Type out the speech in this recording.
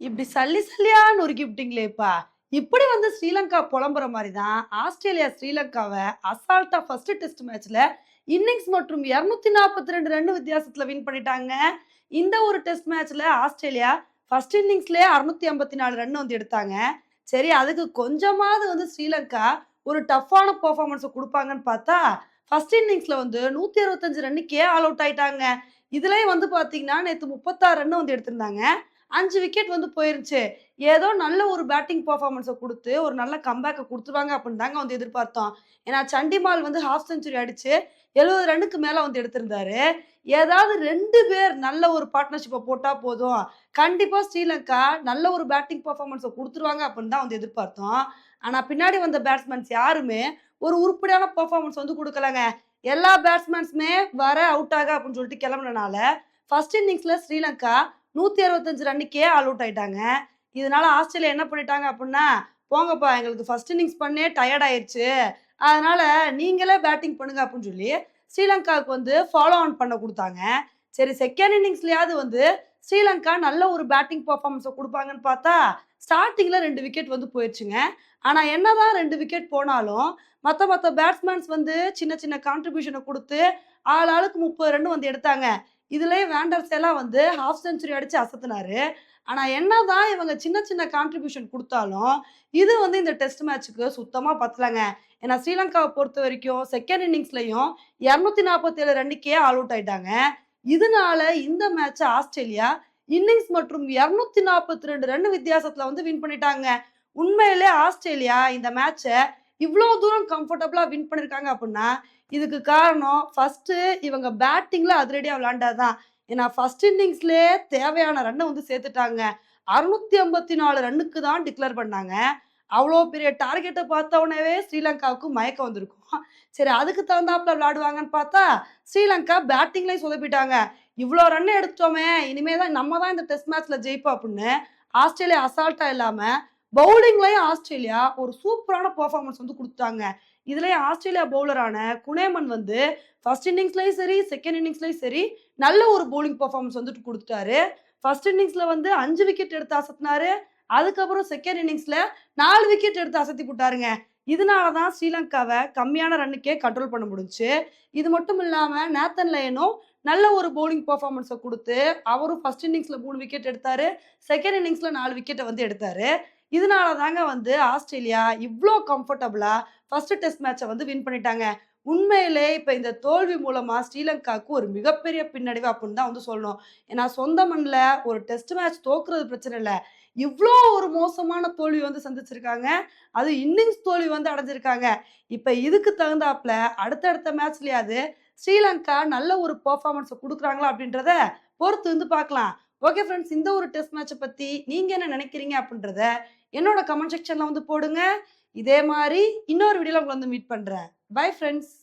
இப்படி சல்லி சல்லியா நொறுக்கி விட்டீங்களேப்பா இப்படி வந்து ஸ்ரீலங்கா புலம்புற மாதிரி தான் ஆஸ்திரேலியா ஸ்ரீலங்காவை அசால்ட்டா ஃபர்ஸ்ட் டெஸ்ட் மேட்ச்ல இன்னிங்ஸ் மற்றும் இருநூத்தி நாற்பத்தி ரெண்டு ரன் வித்தியாசத்துல வின் பண்ணிட்டாங்க. இந்த ஒரு டெஸ்ட் மேட்ச்ல ஆஸ்திரேலியா ஃபர்ஸ்ட் இன்னிங்ஸ்லேயே அறுநூத்தி ஐம்பத்தி நாலு ரன் வந்து எடுத்தாங்க. சரி அதுக்கு கொஞ்சமாவது வந்து ஸ்ரீலங்கா ஒரு டஃப்பான பர்ஃபார்மன்ஸை கொடுப்பாங்கன்னு பார்த்தா ஃபர்ஸ்ட் இன்னிங்ஸ்ல வந்து நூத்தி அறுபத்தஞ்சு ரன்னுக்கே ஆல் அவுட் ஆயிட்டாங்க. இதுலயே வந்து பாத்தீங்கன்னா நேற்று முப்பத்தாறு ரன் வந்து எடுத்திருந்தாங்க. அஞ்சு விக்கெட் வந்து போயிருச்சு ஏதோ நல்ல ஒரு பேட்டிங் பர்ஃபார்மன்ஸை கொடுத்து ஒரு நல்ல கம்பேக்கை கொடுத்துருவாங்க அப்படின்னு தாங்க வந்து எதிர்பார்த்தோம். ஏன்னா சண்டிமால் வந்து ஹாஃப் செஞ்சுரி அடிச்சு எழுபது ரன்னுக்கு மேலே வந்து எடுத்திருந்தாரு. ஏதாவது ரெண்டு பேர் நல்ல ஒரு பார்ட்னர்ஷிப்பை போட்டால் போதும். கண்டிப்பாக ஸ்ரீலங்கா நல்ல ஒரு பேட்டிங் பர்ஃபார்மன்ஸை கொடுத்துருவாங்க அப்படின்னு தான் வந்து எதிர்பார்த்தோம். ஆனால் பின்னாடி வந்த பேட்ஸ்மேன்ஸ் யாருமே ஒரு உருப்படியான பர்ஃபார்மன்ஸ் வந்து கொடுக்கலங்க. எல்லா பேட்ஸ்மேன்ஸுமே வர அவுட் ஆக அப்படின்னு சொல்லிட்டு கிளம்புனனால ஃபர்ஸ்ட் இன்னிங்ஸில் ஸ்ரீலங்கா நூற்றி அறுபத்தஞ்சு ரன்னுக்கே ஆல் அவுட் ஆயிட்டாங்க. இதனால ஆஸ்திரேலியா என்ன பண்ணிட்டாங்க அப்படின்னா போங்கப்பா எங்களுக்கு ஃபர்ஸ்ட் இன்னிங்ஸ் பண்ணே டயர்ட் ஆயிடுச்சு அதனால நீங்களே பேட்டிங் பண்ணுங்க அப்படின்னு சொல்லி ஸ்ரீலங்காவுக்கு வந்து ஃபாலோ ஆன் பண்ண கொடுத்தாங்க. சரி செகண்ட் இன்னிங்ஸ்லயாவது வந்து ஸ்ரீலங்கா நல்ல ஒரு பேட்டிங் பர்ஃபார்மன்ஸை கொடுப்பாங்கன்னு பார்த்தா ஸ்டார்டிங்கில் ரெண்டு விக்கெட் வந்து போயிடுச்சுங்க ஆனால் என்னதான் ரெண்டு விக்கெட் போனாலும் மற்ற மற்ற பேட்ஸ்மேன்ஸ் வந்து சின்ன சின்ன கான்ட்ரிபியூஷனை கொடுத்து ஆள் ஆளுக்கு முப்பது ரன் வந்து எடுத்தாங்க. இதுலேயே வேண்டர்ஸ் எல்லாம் வந்து ஹாஃப் செஞ்சுரி அடித்து அசத்துனாரு. ஆனா என்னதான் இவங்க சின்ன சின்ன கான்ட்ரிபியூஷன் கொடுத்தாலும் இது வந்து இந்த டெஸ்ட் மேட்ச்சுக்கு சுத்தமாக பத்தலைங்க. ஏன்னா ஸ்ரீலங்காவை பொறுத்த வரைக்கும் செகண்ட் இன்னிங்ஸ்லையும் இரநூத்தி நாற்பத்தேழு ரன்னுக்கே ஆல் அவுட் ஆயிட்டாங்க. இதனால இந்த மேட்ச்சை ஆஸ்திரேலியா இன்னிங்ஸ் மற்றும் இரநூத்தி நாற்பத்தி ரெண்டு ரன் வித்தியாசத்துல வந்து வின் பண்ணிட்டாங்க. உண்மையிலே ஆஸ்திரேலியா இந்த மேட்சை இவ்வளோ தூரம் கம்ஃபர்டபுளாக வின் பண்ணியிருக்காங்க அப்படின்னா இதுக்கு காரணம் ஃபஸ்ட்டு இவங்க பேட்டிங்கில் அதிரடியாக விளாண்டாதான் ஏன்னா ஃபர்ஸ்ட் இன்னிங்ஸ்லேயே தேவையான ரன்னை வந்து சேர்த்துட்டாங்க. அறுநூத்தி ஐம்பத்தி நாலு ரன்னுக்கு தான் டிக்ளேர் பண்ணாங்க. அவ்வளோ பெரிய டார்கெட்டை பார்த்த உடனே ஸ்ரீலங்காவுக்கு மயக்கம் வந்திருக்கும். சரி அதுக்கு தகுந்தாப்புல விளாடுவாங்கன்னு பார்த்தா ஸ்ரீலங்கா பேட்டிங்லேயும் சொதப்பிட்டாங்க. இவ்வளோ ரன் எடுத்தோமே இனிமே தான் நம்ம தான் இந்த டெஸ்ட் மேட்ச்ல ஜெயிப்போம் அப்படின்னு ஆஸ்திரேலியா அசால்ட்டா இல்லாம பவுலிங்லயும் ஆஸ்திரேலியா ஒரு சூப்பரான பர்ஃபார்மன்ஸ் வந்து கொடுத்தாங்க இதுலயே ஆஸ்திரேலியா பவுலரான குனேமன் வந்து ஃபர்ஸ்ட் இன்னிங்ஸ்லயும் சரி செகண்ட் இன்னிங்ஸ்லயும் சரி நல்ல ஒரு பவுலிங் பர்ஃபார்மன்ஸ் வந்துட்டு கொடுத்துட்டாரு. ஃபர்ஸ்ட் இன்னிங்ஸ்ல வந்து அஞ்சு விக்கெட் எடுத்து அசத்தினாரு. அதுக்கப்புறம் செகண்ட் இன்னிங்ஸ்ல நாலு விக்கெட் எடுத்து அசத்தி போட்டாருங்க. இதனால தான் ஸ்ரீலங்காவை கம்மியான ரன்னுக்கே கண்ட்ரோல் பண்ண முடிஞ்சுச்சு. இது மட்டும் இல்லாமல் நேத்தன் லயனும் நல்ல ஒரு பவுலிங் பர்ஃபார்மன்ஸை கொடுத்து அவரும் ஃபர்ஸ்ட் இன்னிங்ஸில் மூணு விக்கெட் எடுத்தாரு. செகண்ட் இன்னிங்ஸில் நாலு விக்கெட்டை வந்து எடுத்தாரு. இதனால தாங்க வந்து ஆஸ்திரேலியா இவ்வளோ கம்ஃபர்டபுளாக ஃபர்ஸ்ட் டெஸ்ட் மேட்சை வந்து வின் பண்ணிட்டாங்க. உண்மையிலே இப்போ இந்த தோல்வி மூலமாக ஸ்ரீலங்காவுக்கு ஒரு மிகப்பெரிய பின்னடைவு அப்படின்னு தான் வந்து சொல்லணும். ஏன்னா சொந்த மண்ணில் ஒரு டெஸ்ட் மேட்ச் தோக்குறது பிரச்சனை இல்லை. இவ்வளோ ஒரு மோசமான தோல்வி வந்து சந்திச்சிருக்காங்க. அது இன்னிங்ஸ் தோல்வி வந்து அடைஞ்சிருக்காங்க. இப்போ இதுக்கு தகுந்தாப்புல அடுத்தடுத்த மேட்ச்லயாவது ஸ்ரீலங்கா நல்ல ஒரு பெர்ஃபார்மன்ஸை கொடுக்குறாங்களா அப்படின்றத பொறுத்து வந்து பார்க்கலாம் ஓகே ஃப்ரெண்ட்ஸ் இந்த ஒரு டெஸ்ட் மேட்சை பற்றி நீங்கள் என்ன நினைக்கிறீங்க அப்படின்றத என்னோட கமெண்ட் செக்ஷனில் வந்து போடுங்க. இதே மாதிரி இன்னொரு வீடியோவில் உங்களை வந்து மீட் பண்ணுறேன் பை ஃப்ரெண்ட்ஸ்